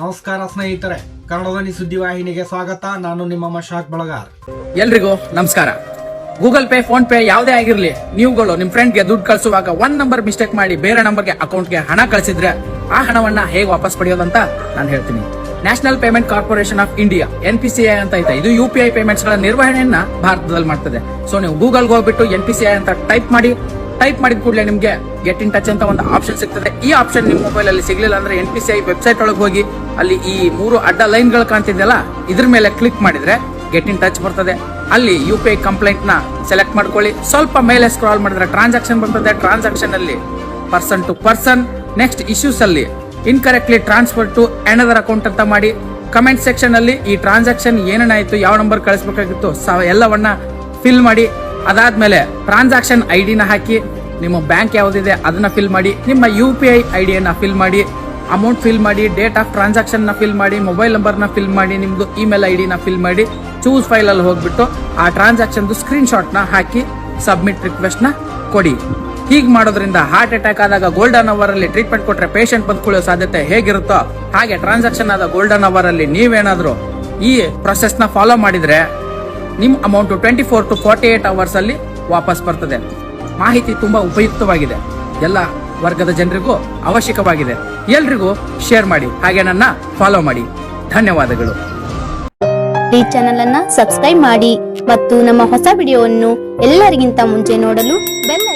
ನಮಸ್ಕಾರ ಸ್ನೇಹಿತರೆ, ಕನ್ನಡದಲ್ಲಿ ಸುದ್ದಿವಾಹಿನಿಗೆ ಸ್ವಾಗತ. ನಾನು ನಿಮ್ಮ ಮಶಾಕ್ ಬಳಗಾರ್. ಎಲ್ರಿಗೂ ನಮಸ್ಕಾರ. ಗೂಗಲ್ ಪೇ, ಫೋನ್ ಪೇ ಯಾವುದೇ ಆಗಿರ್ಲಿ, ನೀವುಗಳು ನಿಮ್ ಫ್ರೆಂಡ್ಗೆ ದುಡ್ಡು ಕಳಿಸುವಾಗ ಒಂದ್ ನಂಬರ್ ಮಿಸ್ಟೇಕ್ ಮಾಡಿ ಬೇರೆ ನಂಬರ್ಗೆ ಅಕೌಂಟ್ಗೆ ಹಣ ಕಳಿಸಿದ್ರೆ ಆ ಹಣವನ್ನ ಹೇಗೆ ವಾಪಸ್ ಪಡೆಯೋದಂತ ನಾನು ಹೇಳ್ತೀನಿ. National payment corporation of India, N P C I ಅಂತ ಐತೆ. ಇದು ಯು ಪಿ ಐ ಪೇಮೆಂಟ್ಸ್ಗಳ ನಿರ್ವಹಣೆಯನ್ನ ಭಾರತದಲ್ಲಿ ಮಾಡ್ತದೆ. ಸೊ ನೀವು ಗೂಗಲ್ಗೆ ಹೋಗ್ಬಿಟ್ಟು ಎನ್ ಪಿ ಸಿ ಐ ಅಂತ ಟೈಪ್ ಮಾಡಿ ಟೈಪ್ ಮಾಡಿದ ಕೂಡಲೇ ನಿಮಗೆ ಗೆಟ್ ಇನ್ ಟಚ್ ಅಂತ ಒಂದು ಆಪ್ಷನ್ ಸಿಗ್ತದೆ. ಈ ಆಪ್ಷನ್ ನಿಮ್ಮ ಮೊಬೈಲ್ ಅಲ್ಲಿ ಸಿಗ್ಲಿಲ್ಲ ಅಂದ್ರೆ N P C I website ಒಳಗೆ ಹೋಗಿ, ಅಲ್ಲಿ ಈ ಮೂರು ಅಡ್ಡ ಲೈನ್ಗಳು ಕಾಣ್ತಿದೆಯಲ್ಲ, ಇದ್ರ ಮೇಲೆ ಕ್ಲಿಕ್ ಮಾಡಿದ್ರೆ ಗೆಟ್ ಇನ್ ಟಚ್ ಬರ್ತದೆ. ಅಲ್ಲಿ ಯು ಪಿ ಐ ಕಂಪ್ಲೇಂಟ್ನ ಸೆಲೆಕ್ಟ್ ಮಾಡ್ಕೊಳ್ಳಿ. ಸ್ವಲ್ಪ ಮೇಲೆ ಸ್ಕ್ರಾಲ್ ಮಾಡಿದ್ರೆ ಟ್ರಾನ್ಸಾಕ್ಷನ್ ಬರ್ತದೆ. ಟ್ರಾನ್ಸಾಕ್ಷನ್ ಅಲ್ಲಿ person to person next issues ಅಲ್ಲಿ incorrectly transfer to another account ಅಂತ ಮಾಡಿ ಕಮೆಂಟ್ ಸೆಕ್ಷನ್ ಅಲ್ಲಿ ಈ ಟ್ರಾನ್ಸಾಕ್ಷನ್ ಏನೇನಾಯಿತು, ಯಾವ ನಂಬರ್ ಕಳಿಸ್ಬೇಕಾಗಿತ್ತು ಎಲ್ಲವನ್ನ ಫಿಲ್ ಮಾಡಿ ಅದಾದ್ಮೇಲೆ ಟ್ರಾನ್ಸಾಕ್ಷನ್ ಐ ಡಿನ ಹಾಕಿ, ನಿಮ್ಮ ಬ್ಯಾಂಕ್ ಯಾವ್ದಿದೆ ಅದನ್ನ ಫಿಲ್ ಮಾಡಿ, ನಿಮ್ಮ ಯು ಪಿ ಐ ಐ ಡಿಯನ್ನ ಫಿಲ್ ಮಾಡಿ ಅಮೌಂಟ್ ಫಿಲ್ ಮಾಡಿ ಡೇಟ್ ಆಫ್ ಟ್ರಾನ್ಸಾಕ್ಷನ್ನ ಫಿಲ್ ಮಾಡಿ ಮೊಬೈಲ್ ನಂಬರ್ನ ಫಿಲ್ ಮಾಡಿ, ನಿಮ್ದು ಇಮೇಲ್ ಐ ಡಿನ ಫಿಲ್ ಮಾಡಿ ಚೂಸ್ ಫೈಲ್ ಅಲ್ಲಿ ಹೋಗ್ಬಿಟ್ಟು ಆ ಟ್ರಾನ್ಸಾಕ್ಷನ್ ಸ್ಕ್ರೀನ್ ಶಾಟ್ನ ಹಾಕಿ ಸಬ್ಮಿಟ್ ರಿಕ್ವೆಸ್ಟ್ನ ಕೊಡಿ. ಹೀಗ್ ಮಾಡೋದ್ರಿಂದ ಹಾರ್ಟ್ ಅಟ್ಯಾಕ್ ಆದಾಗ ಗೋಲ್ಡನ್ ಅವರ್ ಅಲ್ಲಿ ಟ್ರೀಟ್ಮೆಂಟ್ ಕೊಟ್ರೆ ಪೇಷಂಟ್ ಬಂದ್ಕೊಳ್ಳೋ ಸಾಧ್ಯತೆ ಹೇಗಿರುತ್ತೋ, ಹಾಗೆ ಟ್ರಾನ್ಸಾಕ್ಷನ್ ಆದ ಗೋಲ್ಡನ್ ಅವರ್ ಅಲ್ಲಿ ನೀವೇನಾದ್ರೂ ಈ ಪ್ರೊಸೆಸ್ನ ಫಾಲೋ ಮಾಡಿದ್ರೆ ನಿಮ್ amount twenty four to forty eight hours ಅಲ್ಲಿ ವಾಪಸ್ ಬರ್ತದೆ. ಮಾಹಿತಿ ತುಂಬಾ ಉಪಯುಕ್ತವಾಗಿದೆ. ಎಲ್ಲ ವರ್ಗದ ಜನರಿಗೂ ಅವಶ್ಯಕವಾಗಿದೆ. ಎಲ್ರಿಗೂ ಶೇರ್ ಮಾಡಿ, ಹಾಗೆ ನನ್ನ ಫಾಲೋ ಮಾಡಿ. ಧನ್ಯವಾದಗಳು. ಈ ಚಾನೆಲ್ ಅನ್ನ ಸಬ್ಸ್ಕ್ರೈಬ್ ಮಾಡಿ, ಮತ್ತು ನಮ್ಮ ಹೊಸ ವಿಡಿಯೋವನ್ನು ಎಲ್ಲರಿಗಿಂತ ಮುಂಚೆ ನೋಡಲು ಬೆಲ್